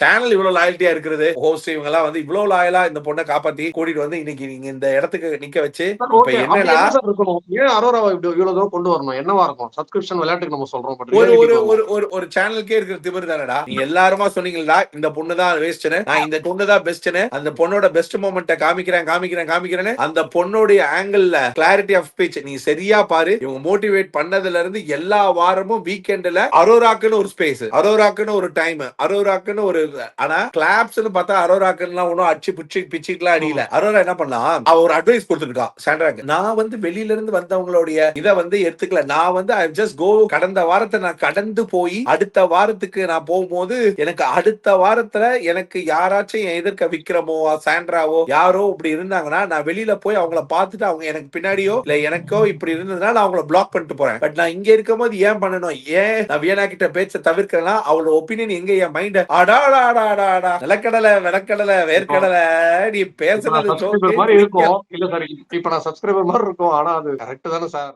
Channel இவ்வளவு லாயல்ட்டியா இருக்கிறது. Host இவங்க எல்லாம் வந்து இவ்வளவு லாயலா இந்த பொண்ணை காப்பாத்தி கூட்டிட்டு வந்து இன்னைக்கு நீங்க இந்த இடத்துக்கு நிக்க வச்சு இப்ப என்னன்னா? ஏன் அரோராவை இவ்வளவு தூரம் கொண்டு வரணும்? என்னவா இருக்கும்? சப்ஸ்கிரிப்ஷன் விளையாட்டுக்கு நம்ம சொல்றோம் ஒரு ஒரு ஒரு ஒரு ஒரு சேனலுக்கே இருக்கிற திமிரு தானடா. நீ எல்லாருமா சொன்னீங்களா இந்த பொண்ணு தான் வேஸ்ட்னு நான் இந்த பொண்ணு தான் பெஸ்ட்னு அந்த பொண்ணோட பெஸ்ட் மூமெண்ட்டை காமிக்கிறேன் காமிக்கிறேன் காமிக்கிறேன்னு. அந்த பொண்ணுடைய ஆங்கிள் கிளாரிட்டி ஆஃப் ஸ்பீச் நீ சரியா பாரு. இவங்க மோட்டிவேட் பண்ணதுல இருந்து எல்லா வாரமும் வீக்கெண்ட்ல அரோராக்குன்னு ஒரு ஸ்பேஸ் அரோராக்குன்னு ஒரு டைம் அரோராக்குன்னு ஒரு ஆனா கிளாப்ஸ்னு பார்த்தா அரோராக்குன்னு ஒன்னும் அடிச்சு புச்சு பிச்சுக்கெல்லாம் அடியில அரோரா என்ன பண்ணலாம் அவ ஒரு அட்வைஸ் கொடுத்துருக்கா சாண்ட்ராக்கு நான் வந்து வெளியில இருந்து வந்தவங்களுடைய இதை வந்து எடுத்துக்கல. நான் வந்து ஐ ஜஸ்ட் கோ கடந்த வாரத்தை நான் கடந்து போய் அடுத்த வாரத்துக்கு நான் போகும்போது எனக்கு அடுத்த வாரத்துல எனக்கு யாராச்சும் எதிர்க்க விக்ரமோ சாண்ட்ராவோ யாரோ இப்படி இருந்தாங்கன்னா நான் வெளியில போய் அவங்கள பார்த்துட்டு அவங்க எனக்கு பின்னாடியோ இல்ல எனக்கோ இப்படி இருந்ததுன்னா நான் அவங்கள பிளாக் பண்ணிட்டு போறேன். பட் நான் இங்க இருக்கும்போது ஏன் பண்ணணும்? ஏன் நான் வியனா கிட்ட பேச்ச தவிர்க்கிறேன்னா அவளோட ஒப்பீனியன் எங்க என் மைண்ட் அடாடா அடாடா அடா நிலக்கடலை விளக்கடலை வேர்க்கடலை நீ சப்ஸ்கிரைபர் மாதிரி இருக்கும். இல்ல சார் இப்ப நான் சப்ஸ்கிரைபர் மாதிரி இருக்கும். ஆனா அது கரெக்ட் தானே சார்